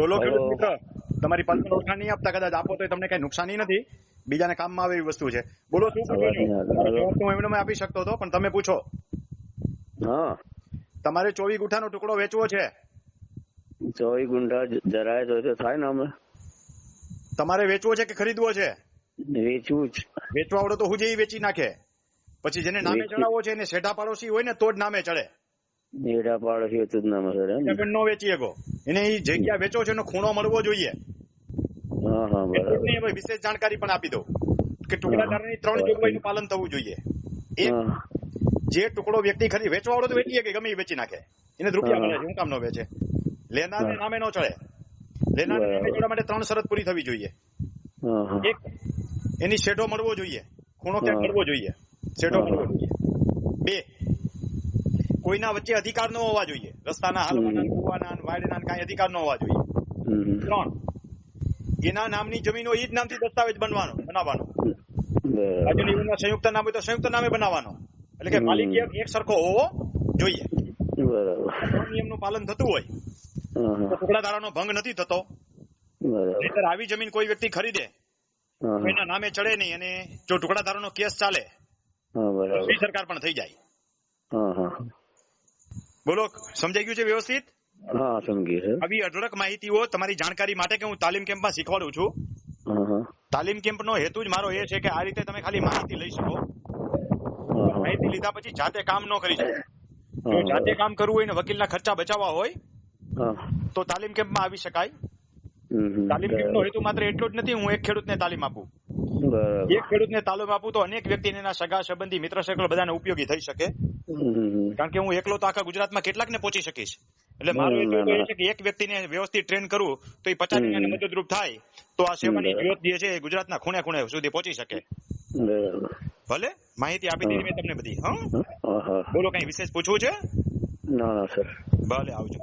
બોલો ખેડૂત મિત્ર. તમારી પંદર ઓળખાણ નહીં આપતા કદાચ આપો તો તમને કઈ નુકસાની નથી. બીજાને કામમાં આવે એવી વસ્તુ છે. બોલો શું જવાબ તો હું એમને આપી શકતો હતો પણ તમે પૂછો. હા. તમારે ચોવીસ ગુઠાનો ટુકડો વેચવો છે. ચોવી ગુંઠા જરાય તો થાય ને અમે. તમારે વેચવો છે કે ખરીદવો છે? વેચવું જ. વેચવા આવડે તો હું જે વેચી નાખે. પછી જેને નામે ચડાવવો છે એને શેઠા પાડોશી હોય ને તો જ નામે ચડે. એડા પાડોશી હતું જ નામ સર એમ પણ નો વેચી શકો એને એ જગ્યા વેચો છે એનો ખૂણો મળવો જોઈએ. હા હા બરાબર. વિશેષ જાણકારી પણ આપી દો કે ટુકડાદારની ત્રણ જોગવાઈનું પાલન થવું જોઈએ. એક જે ટુકડો વ્યક્તિ ખરી વેચવા વાળો તો વેચી શકે ગમે એ વેચી નાખે. એને રૂપિયા મળે છે હું કામ નો વેચે. લેનારને. નામે નો ચડે. લેનારને નામે. ચડવા માટે ત્રણ શરત પૂરી થવી જોઈએ. એક એની શેઢો મળવો જોઈએ. ખૂણો ક્યાંક મળવો જોઈએ. શેઢો મળવો જોઈએ. બે કોઈના વચ્ચે અધિકાર ન હોવા જોઈએ. રસ્તાના હાલવાના કુવાના વાયડના કાંઈ અધિકાર ન હોવા જોઈએ. ત્રણ. એના નામની જમીનો એ જ નામથી દસ્તાવેજ બનવાનો બનાવવાનો. રાજ્યની સંયુક્ત નામ હોય તો સંયુક્ત નામે બનાવવાનો. એટલે કે. માલિકી હક એક સરખો હોવો જોઈએ. નિયમનું પાલન થતું હોય. તો ટુકડાધારાનો ભંગ નથી થતો. નહીતર આવી જમીન કોઈ વ્યક્તિ ખરીદે એના નામે ચડે નહીં અને જો ટુકડાદારોનો કેસ ચાલે સરકાર પણ થઈ જાય. બોલો સમજાઈ ગયું છે વ્યવસ્થિત? હા સમજી સર આવી અઢળક માહિતીઓ તમારી જાણકારી માટે કે હું તાલીમ કેમ્પમાં શીખવાડું છું. તાલીમ કેમ્પનો હેતુ જ મારો એ છે કે આ રીતે તમે ખાલી માહિતી લઈ શકો. માહિતી લીધા પછી જાતે કામ ન કરી શકો. જાતે કામ કરવું હોય ને વકીલના ખર્ચા બચાવવા હોય તો તાલીમ કેમ્પમાં આવી શકાય. તાલીમ કેમ્પનો હેતુ માત્ર એટલો જ નથી હું એક ખેડૂતને તાલીમ આપું. એક ખેડૂતને તાલીમ આપું તો અનેક વ્યક્તિને એના સગા સંબંધી મિત્ર સર્કલ બધાને ઉપયોગી થઈ શકે. કારણ કે હું એકલો તો આખા ગુજરાતમાં કેટલાકને પહોંચી શકીશ. એટલે મારો ના, એ છે કે એક વ્યક્તિને વ્યવસ્થિત ટ્રેન કરું તો એ પચાસ જણાને. મદદરૂપ થાય તો આ સેવાની. જ્યોત જે છે એ ગુજરાતના ખૂણે ખૂણે સુધી પહોંચી શકે. ભલે? માહિતી આપી દીધી મેં તમને બધી હા. બોલો કઈ વિશેષ પૂછવું છે? ના ના સર. ભલે આવજો.